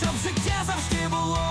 щоб життя завжди було.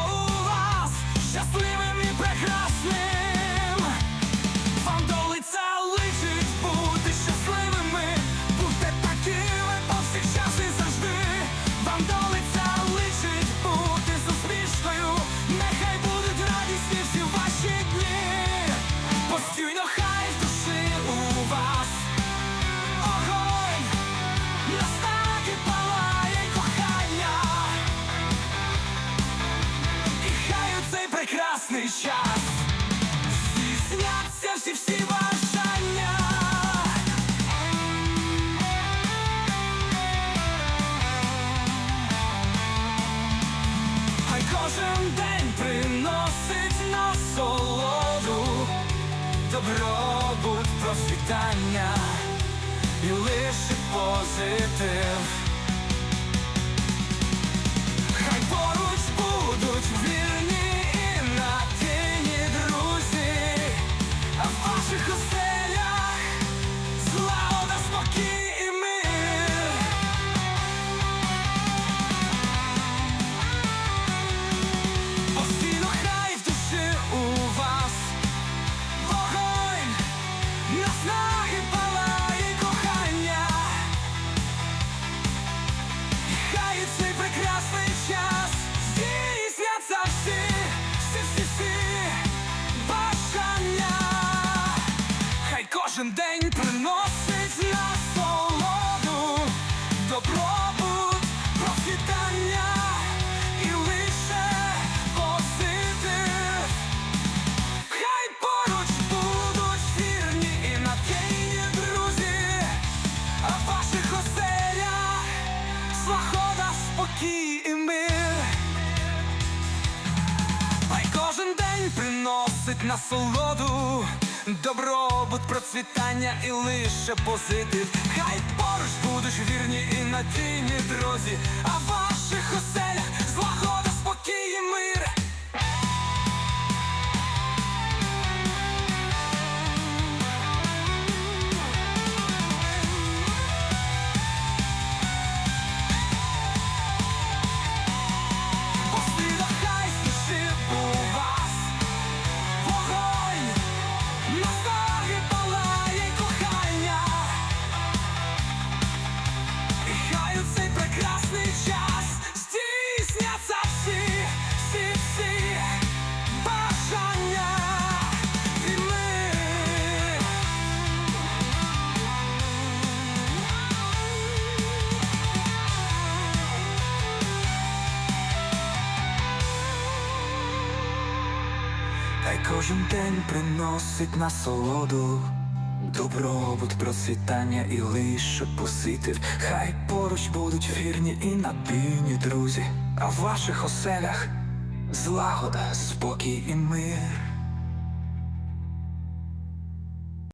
просвітання. Кожен день приносить насолоду, добробут, процвітання і лише позитив. Хай поруч будуть вірні і надійні друзі, а ваших оселях злагода, спокій і мир. Хай кожен день приносить насолоду, процвітання і лише позитив. Хай поруч будуть вірні і надійні друзі, а в ваших оселях Хай кожен день приносить насолоду, добробут, процвітання і лише поситив. Хай поруч будуть вірні і надійні друзі, а в ваших оселях злагода, спокій і мир.